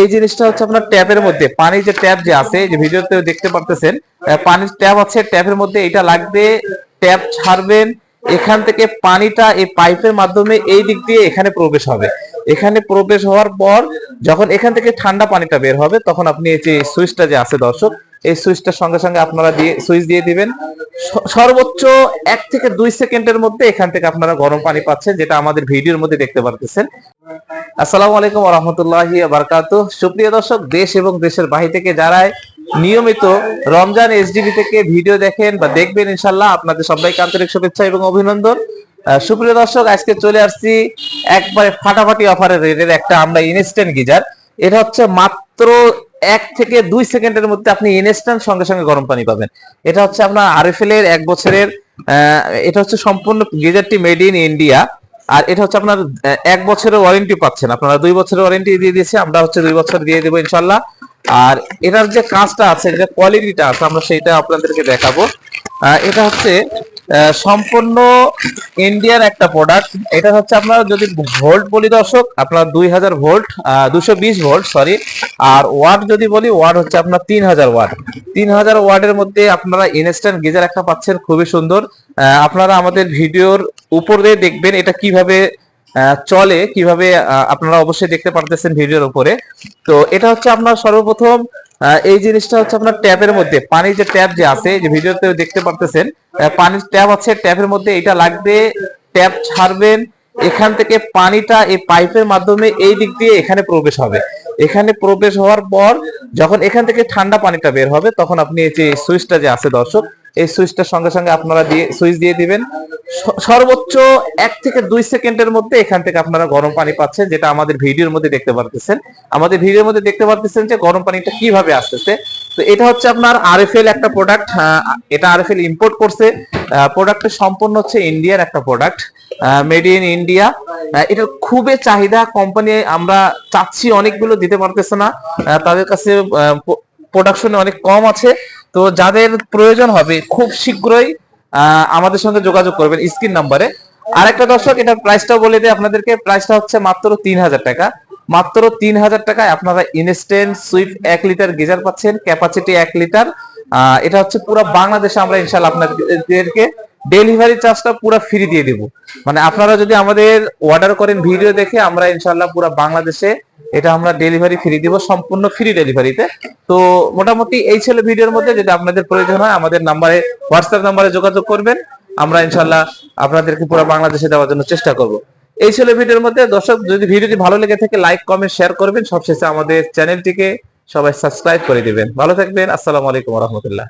এই জিনিসটা হচ্ছে আপনার ট্যাপের মধ্যে। পানি যে ট্যাপ যে আছে যে ভিডিওতে দেখতে পারতেছেন পানির ট্যাপ আছে, ট্যাপের মধ্যে এটা লাগবে, ট্যাপ ছাড়বেন, এখান থেকে পানিটা এই পাইপের মাধ্যমে এই দিক দিয়ে এখানে প্রবেশ হবে। এখানে প্রবেশ হওয়ার পর যখন এখান থেকে ঠান্ডা পানিটা বের হবে, তখন আপনি এই যে সুইচটা যে আছে দর্শক এই সুইচটার সঙ্গে সঙ্গে আপনারা দিয়ে, সুইচ দিয়ে দিবেন। সর্বোচ্চ এক থেকে দুই সেকেন্ডের মধ্যে এখান থেকে আপনারা গরম পানি পাচ্ছেন, যেটা আমাদের ভিডিওর মধ্যে দেখতে পারতেছেন। আসসালামু আলাইকুম রহমতুল্লাহি বারকাত সুপ্রিয় দর্শক, দেশ এবং দেশের বাহির থেকে যারা নিয়মিত রমজান এসডিবি থেকে ভিডিও দেখেন বা দেখবেন ইনশাল্লাহ আপনাদের সবাইকে আন্তরিক শুভেচ্ছা এবং অভিনন্দন। সুপ্রিয় দর্শক, আজকে চলে আসছি একবারে ফাটাফাটি অফারের রেটের একটা আমরা ইনস্ট্যান্ট গিজার। এটা হচ্ছে মাত্র এক থেকে দুই সেকেন্ডের মধ্যে আপনি ইনস্ট্যান্ট সঙ্গে সঙ্গে গরম পানি পাবেন। এটা হচ্ছে আপনার আরএফএল এর এক বছরের এটা হচ্ছে সম্পূর্ণ গিজারটি মেড ইন ইন্ডিয়া আর এটা হচ্ছে আপনার এক বছরের ওয়ারেন্টি পাচ্ছেন। আপনারা দুই বছরের ওয়ারেন্টি দিয়ে দিয়েছি, আমরা হচ্ছে দুই বছর দিয়ে দেবো ইনশাল্লাহ। আর এটার যে কাজটা আছে, যে কোয়ালিটিটা আছে, আমরা সেইটা আপনাদেরকে দেখাবো। এটা হচ্ছে সম্পূর্ণ ইন্ডিয়ার একটা প্রোডাক্ট এটা হচ্ছে আপনার যদি ভোল্ট বলি দর্শক, আপনার দুই হাজার ভোল্ট দুশো বিশ ভোল্ট সরি আর ওয়াট যদি বলি ওয়াট হচ্ছে আপনার তিন হাজার ওয়াট তিন হাজার ওয়াটের মধ্যে আপনারা ইনস্ট্যান্ট গিজার একটা পাচ্ছেন, খুবই সুন্দর। আপনারা আমাদের ভিডিওর উপরে দেখবেন এটা কীভাবে চলে, কীভাবে আপনারা অবশ্যই দেখতে পারতেছেন ভিডিওর উপরে। তো এটা হচ্ছে আপনার সর্বপ্রথম এই জিনিসটা হচ্ছে আপনার ট্যাপের মধ্যে। পানির যে ট্যাপ যে আছে যে ভিডিওতে দেখতে পারতেছেন পানির ট্যাপ আছে, ট্যাপের মধ্যে এটা লাগবে, ট্যাপ ছাড়বেন, এখান থেকে পানিটা এই পাইপের মাধ্যমে এই দিক দিয়ে এখানে প্রবেশ হবে। এখানে প্রবেশ হওয়ার পর যখন এখান থেকে ঠান্ডা পানিটা বের হবে, তখন আপনি এই যে সুইচটা যে আছে দর্শক এই সুইচটার সঙ্গে সঙ্গে আপনারা দিয়ে, সুইচ দিয়ে দিবেন। সর্বোচ্চ এক থেকে দুই সেকেন্ডের মধ্যে এখান থেকে আপনারা গরম পানি পাচ্ছেন, যেটা আমাদের ভিডিওর মধ্যে দেখতে পারতেছেন। আমাদের ভিডিওর মধ্যে দেখতে পারতেছেন যে গরম পানিটা কীভাবে আসতেছে। তো এটা হচ্ছে আপনার আরএফএল একটা প্রোডাক্ট এটা আরএফএল ইম্পোর্ট করছে। প্রোডাক্টটা সম্পূর্ণ হচ্ছে ইন্ডিয়ার একটা প্রোডাক্ট মেড ইন ইন্ডিয়া এটার খুবই চাহিদা কোম্পানি আমরা চাচ্ছি অনেকগুলো, দিতে পারতেছে না। তাদের কাছে প্রোডাকশনে অনেক কম আছে। তো যাদের প্রয়োজন হবে, খুব শীঘ্রই আমাদের সঙ্গে যোগাযোগ করবেন স্ক্রিন নাম্বারে। আরেকটা দর্শক, এটার প্রাইসটাও বলে দিই আপনাদেরকে প্রাইসটা হচ্ছে মাত্র তিন হাজার টাকা। মাত্র তিন হাজার টাকায় আপনারা ইনস্ট্যান্ট সুইফট এক লিটার গিজার পাচ্ছেন ক্যাপাসিটি এক লিটার। এটা হচ্ছে পুরো বাংলাদেশে আমরা ইনশাল্লাহ আপনাদেরকে ডেলিভারি চার্জটা পুরো ফ্রি দিয়ে দিব। মানে আপনারা যদি আমাদের অর্ডার করেন ভিডিও দেখে আমরা ইনশাল্লাহ পুরো বাংলাদেশে এটা আমরা ডেলিভারি ফ্রি দিব, সম্পূর্ণ ফ্রি ডেলিভারিতে তো। মোটামুটি এই ছিল ভিডিওর মধ্যে যদি আপনাদের প্রয়োজন হয়, আমাদের নাম্বারে হোয়াটসঅ্যাপ নাম্বারে যোগাযোগ করবেন। আমরা ইনশাল্লাহ আপনাদেরকে পুরো বাংলাদেশে দেওয়ার জন্য চেষ্টা করব। এই ছিল ভিডিওর মধ্যে দর্শক, যদি ভিডিওটি ভালো লেগে থাকে লাইক কমেন্ট শেয়ার করবেন। সবশেষে আমাদের চ্যানেলটিকে সবাই সাবস্ক্রাইব করে দিবেন। ভালো থাকবেন। আসসালামু আলাইকুম রহমতুল্লাহ।